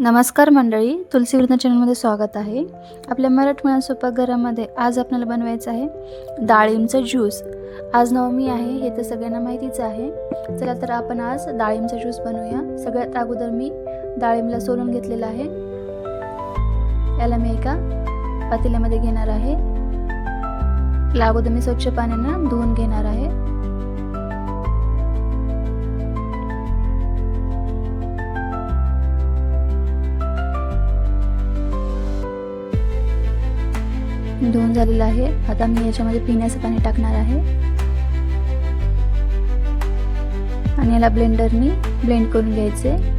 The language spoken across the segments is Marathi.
नमस्कार मंडळी तुलसी वृंद चॅनलमध्ये स्वागत आहे. आपल्या मराठमोळ्या स्वयंपाकघरामध्ये आज आपल्याला बनवायचं आहे डाळिंबचं ज्यूस. आज नवमी आहे हे तर सगळ्यांना माहितीच आहे. चला तर आपण आज डाळिंबचा ज्यूस बनवूया. सगळ्यात अगोदर मी डाळिंबला सोलून घेतलेलं आहे. याला मी एका पातेल्यामध्ये घेणार आहे. याला अगोदर मी स्वच्छ पाण्यानं धुवून घेणार धुवून झालेलं आहे. आता मी याच्यामध्ये पिण्याचं पाणी टाकणार आहे. आणि याला ब्लेंडरनी ब्लेंड करून घ्यायचे.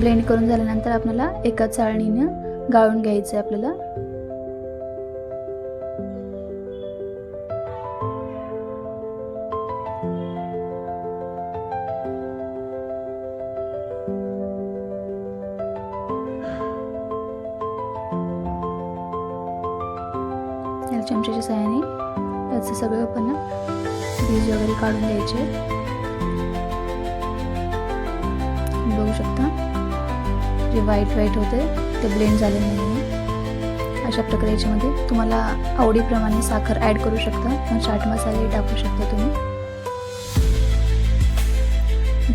ब्लेंड करून झाल्यानंतर आपल्याला एका चाळणीनं गाळून घ्यायचं आहे आपल्याला चमच्याच्या सहाय्याने त्याचं सगळं आपण बीज वगैरे काढून द्यायचे बघू शकता. जे व्हाईट व्हाईट होते ते ब्लेंड झाले नाही अशा प्रकारे याच्यामध्ये तुम्हाला आवडीप्रमाणे साखर ॲड करू शकता. किंवा चाट मसाले टाकू शकता तुम्ही.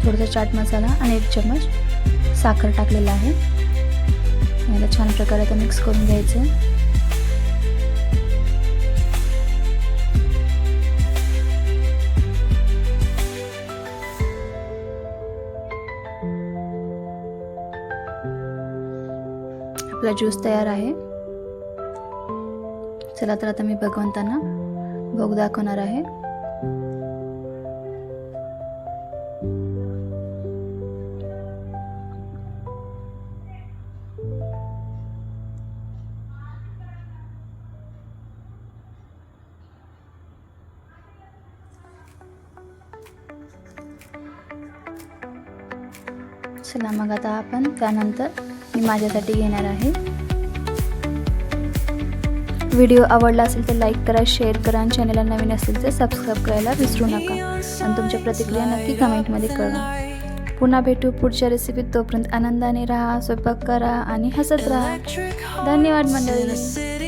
थोडासा चाट मसाला आणि एक चम्मच साखर टाकलेला आहे. याला छान प्रकारे आता मिक्स करून घ्यायचं आपला ज्यूस तयार आहे. चला तर आता मी भगवंतांना भोग दाखवणार आहे. चला मग आता आपण त्यानंतर मी माझ्यासाठी घेणार आहे. व्हिडिओ आवडला असेल तर लाईक करा शेअर करा आणि चॅनलला नवीन असेल तर सबस्क्राईब करायला विसरू नका. आणि तुमच्या प्रतिक्रिया नक्की कमेंटमध्ये कळवा. पुन्हा भेटू पुढच्या रेसिपीत तोपर्यंत आनंदाने राहा स्वयंपाक करा आणि हसत राहा. धन्यवाद मंडळी.